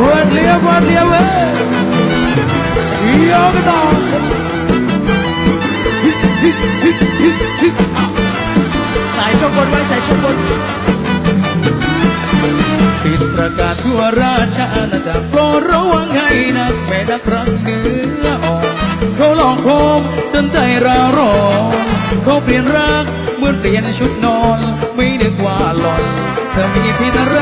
รวดเลียวรวดเลียวเว้ยโยกต่อสายชกบนไว้สายชกบนปิดประกาศทั่วราชอาณาจักรโปรดระวังให้นักแม่นักรักเนื้ออ่อนเขาหลอกโคมจนใจเราร้อนเขาเปลี่ยนรักเหมือนเปลี่ยนชุดนอน ไม่นึกว่าหล่อนจะมีพิษอะไร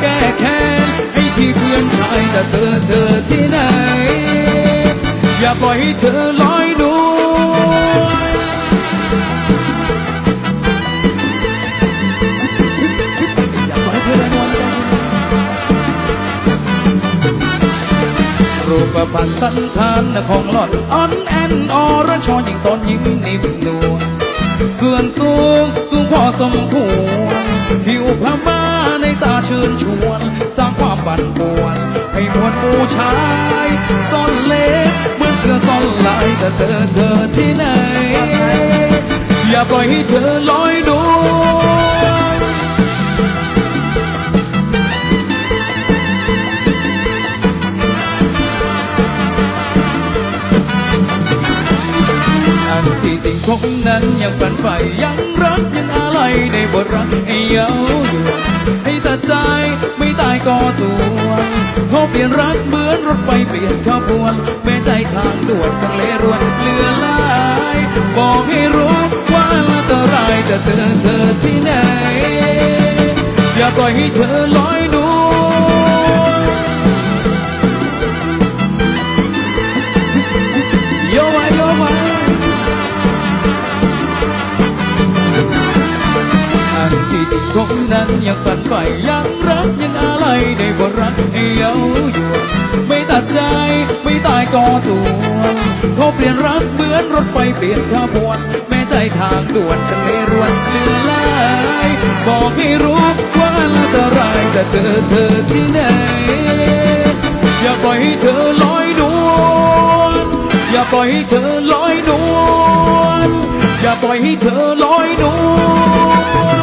แก้แค้น ที่เพื่อนชายแต่เธอเธอที่ไหน อย่าปล่อยให้เธอลอยนวลอย่าปล่อยเธอลอยนวลรูปพันธ์สันฐานของหลอดอ่อนแอนอรชอยิ่งตอนยิ้มนิ่มนวลส่วนสูงสูงพอสมควรผิวพม่าในตาเชิญชวน สร้างความปั่นป่วนให้มวลผู้ชายซ่อนเล็บเหมือนเสือซ่อนลายแต่เธอเธอที่ไหน อย่าปล่อยให้เธอลอยนวลอันที่จริงคงนั้นยังฝันไปยังรักยังอะไรในบทรักให้เยาว์ยวน ให้ตัดใจไม่ตายก็ตัวเขาเปลี่ยนรักเหมือนรถไฟเปลี่ยนขบวนแม่ใจทางด่วนช่างเลรวนเหลือหลายบอกให้รู้ว่าอันตรายแต่เจอเธอที่ไหน อย่าปล่อยให้เธอลอยันที่จริงคงนั้นยังฝันใฝ่ยังรักยังอะไรในบทรักให้เย้าหยวนไม่ตัดใจไม่ตายก็ตัวเขาเปลี่ยนรักเหมือนรถไฟเปลี่ยนขบวน แม้ใจทางด่วนช่างเลรวนเลือลายบอกให้รู้ว่าอันตรายแต่เธอเธอที่ไหนอย่าปล่อยให้เธอลอยนวลอย่าปล่อยให้เธอลอยนวลอย่าปล่อยให้เธอลอยนวล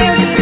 Thank you.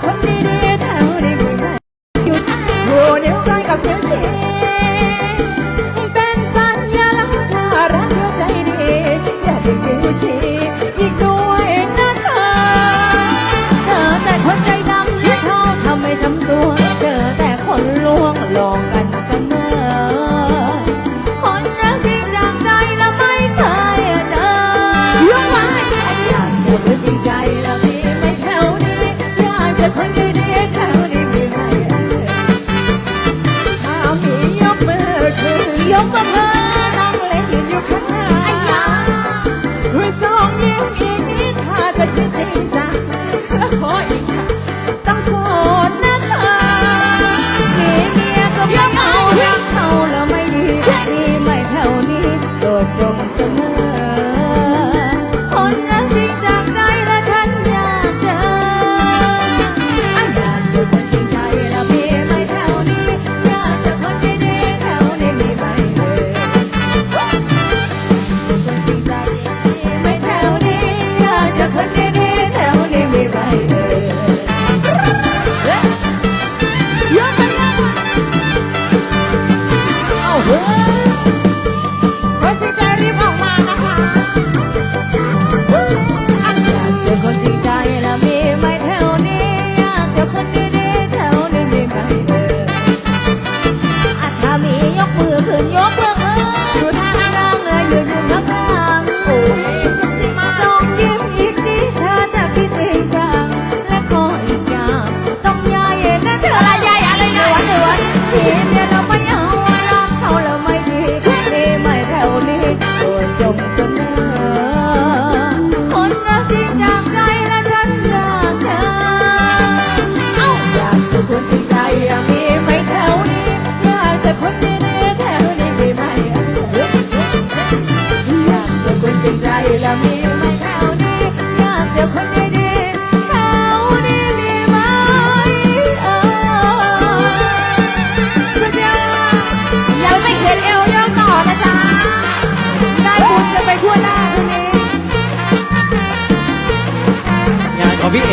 What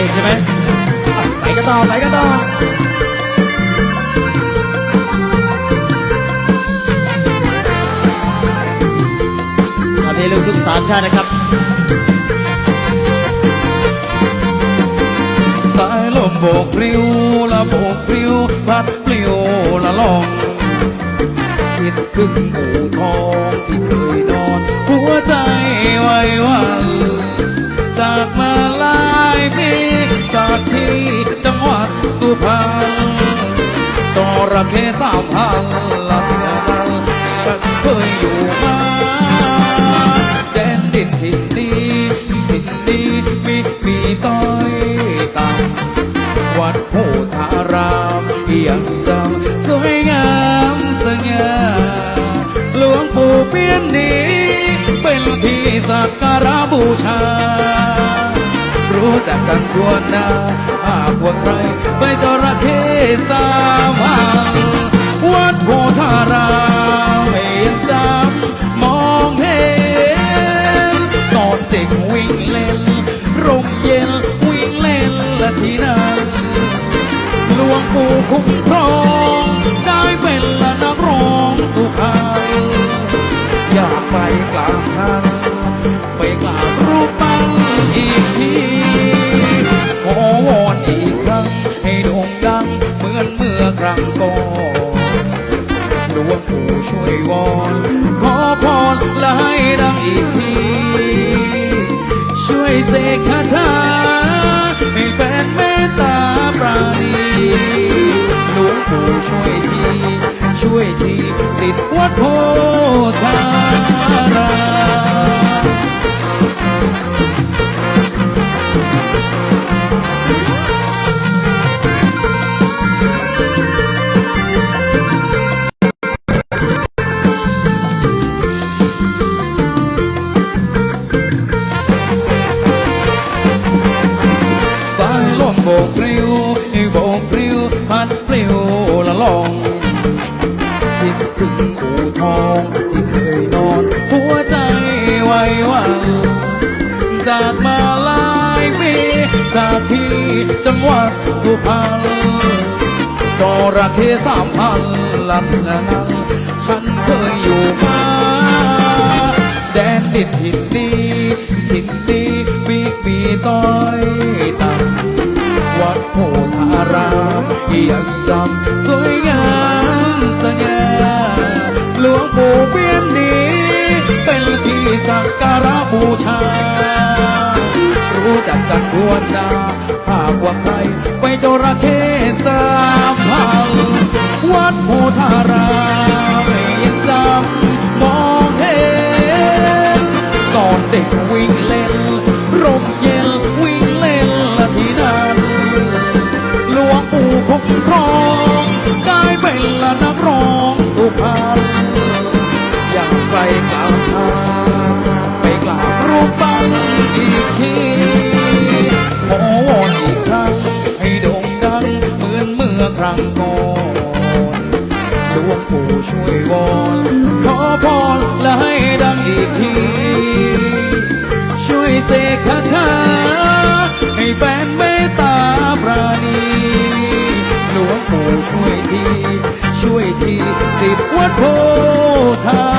งใช่ไหมไปกันต่อไปกันต่อตนลูกทุกสามชาตินะครับ สายลมโบกริ้วละโบกริ้วพัดปลิวละลองคิดถึงอู่ทองที่เคยนอน หัวใจไว้วัน จากมาลา พี่จากที่จังหวัดสุพรรณจระเข้สามพันละที่เราฉันเคยอยู่มาแดนดินทิ่นนี้ถิ่นนี้มีปีต้อยต่ำวัดโพธารามเพียงจำสวยงามสง่าหลวงปู่เปี้ยนนี้ เป็นที่สักการะบูชา รู้จักกันทั่วหน้าหากว่าใครไปจระเข้สามังวัดโพธารามเห็นจำมองเห็นตอนเด็กวิ่งเล่นร่มเย็นวิ่งเล่นละที่นั่นหลวงปู่คุ้มครอง สิทธิ์หัวโท เข้สามพันละเทือนั้นฉันเคยอยู่มา แดนติดถิ่นดีถิ่นดีปีกปีต้อยต่ำวัดโพธารามยังจำสวยงามสง่าหลวงปู่เปี้ยนนี้ เป็นที่สักการะบูชา รู้จักกันทั่วหน้าากว่าใคร ไปจระเข้สามพันวัดโพธารามยังจำมองเห็นตอนเด็กวิ่งเล่นร่มเย็นวิ่งเล่นละที่นั่นหลวงปู่คงครองได้เป็นละนักร้อง เสกคาถาให้แฟนเมตตาปราณีหลวงปู่ช่วยที ช่วยทีสิบวัดโพธา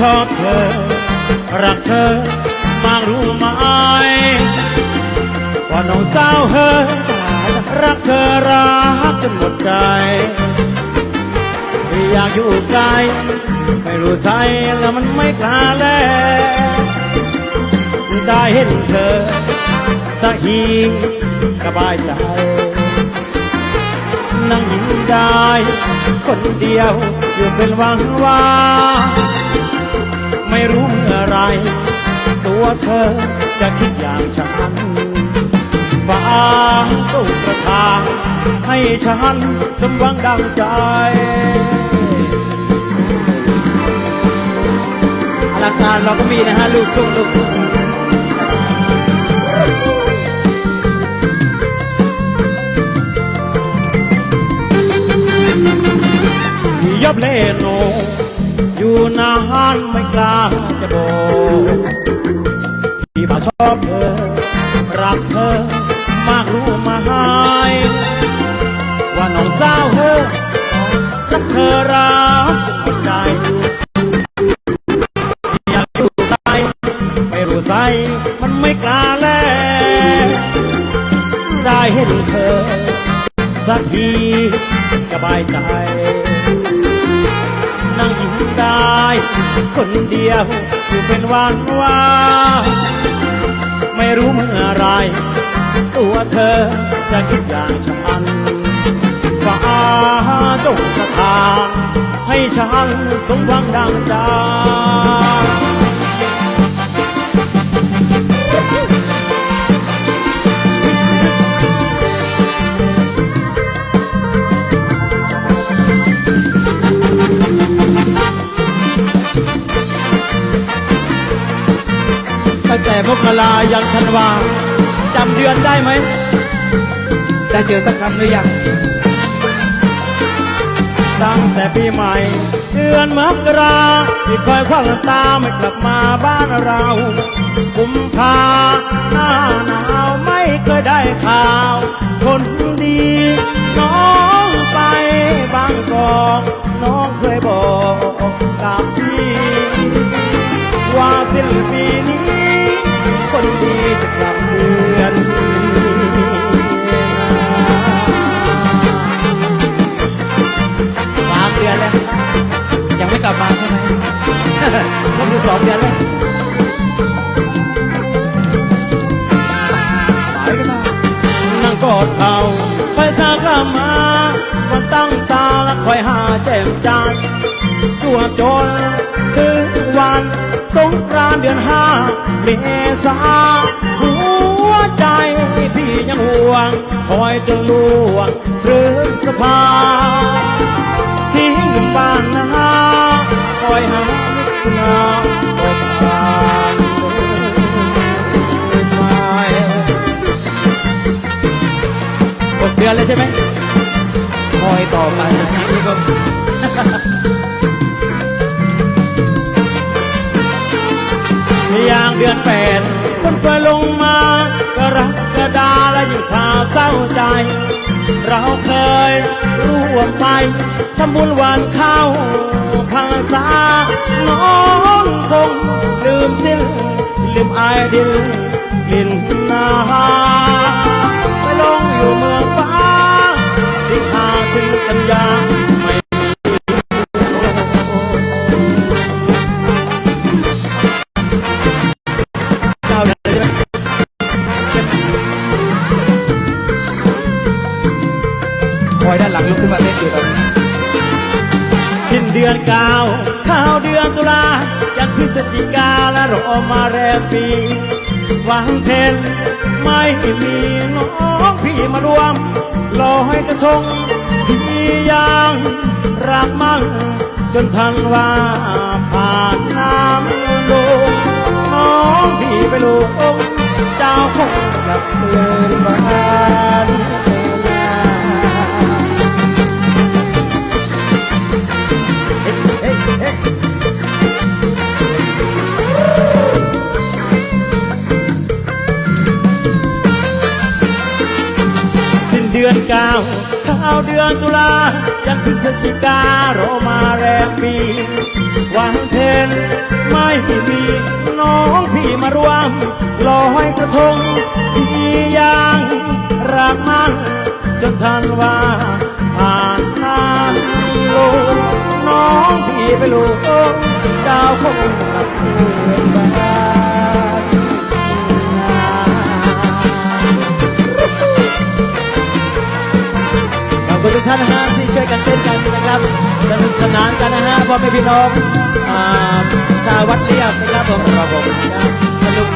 ชอบเธอ รักเธอมากรู้ไหมว่าน้องสาวเธอรักเธอรักจนหมดใจพี่อยากอยู่ไกลไม่รู้ใจแล้วมันไม่กล้าแลได้เห็นเธอสักทีสบายใจนั่งยิ้มได้ คนเดียวอยู่เป็นหวังว่า ไม่รู้เมื่อไร ตัวเธอจะคิดอย่างฉันฟ้าต้องประทาให้ฉันสมหวังดังใจอลังการเราก็มีนะฮะ ลูกทุ่งลูกทุ่งยับเล่นโนอยู่นานไม่กล้าจะบอกที่มาชอบเธอ รักเธอ มากรู้มาหาย ว่าน้องสาวเธอรักเธอรักจนหมดใจอยากอยู่ไกลไม่รู้ใจมันไม่กล้าแลได้เห็นเธอ สักทีสบายใจายคนเดียวอยู่เป็นวันว่าไม่รู้เมื่อไรตัวเธอจะคิดอย่างฉันฟ้าจงประทานให้ฉันสมหวังดังใจ แต่มกรายันธันวาจำเดือนได้ไหม ได้เจอสักครั้งหรือยัง ตั้งแต่ปีใหม่ เดือนมกราที่คอยคว้างตาไม่กลับมาบ้านเรากุมภาหน้าหนาวไม่เคยได้ข่าว คนดี น้องไปบางกอกน้องเคยบอกกับพี่ ว่าสิ้นปีนี้ คนดีจะกลับเดือนสามเดือนแล้วยังไม่กลับมาใช่ไหมก็คือสองเดือนแล้วไปกันนะนั่งกอดเขาคอยสากลับมาวันตั้งตาและคอยหาแจ่มจานจั่วจนถึงวันสงกรานต์ เดือนห้าเมษาหัวใจพี่ยังห่วง คอยจนลวงพฤษภาทิ้งบ้านนาสุนาก็ผ่านไปหกเดือนเลยใช่ไหมคอยต่อไปนี่ก็ อย่างเดือนแปดคนเคยลงมากระกระดาและยิ่งข่าวเศร้าใจ เราเคยร่วมไปทำบุญหวานข้าวพังษาน้องคงลืมสิ้นลืมอายดินลินนาไปลงอยู่เมืองฟ้าสิงหาถึงกันยา ฤศจิกาและรอมาแรปีหวังเพนไม่มีน้องพี่มารวมลอยกระทงพี่ยังรักมั่งจนทันว่าผ่านน้ำลงน้องพี่ไปลูกองเจ้าคงกลับเมืองบ้าน สิ้นเดือนเก้าข้าวเดือนตุลายังพฤศจิการอมาแรมปีวางเพนไม่มีน้องพี่มารวมลอยกระทงที่ยังรักมันจนทันว่าผ่านน้ำลง น้องพี่ไปลูกเจ้าคงกลับเมืองบ้านนาขอบคุณทุกท่านนะฮะที่ช่วยกันเต้นกันนะครับสนุกสนานกันนะฮะพ่อแม่พี่น้องชาววัดเลียบนะครับผมครับผมสนุก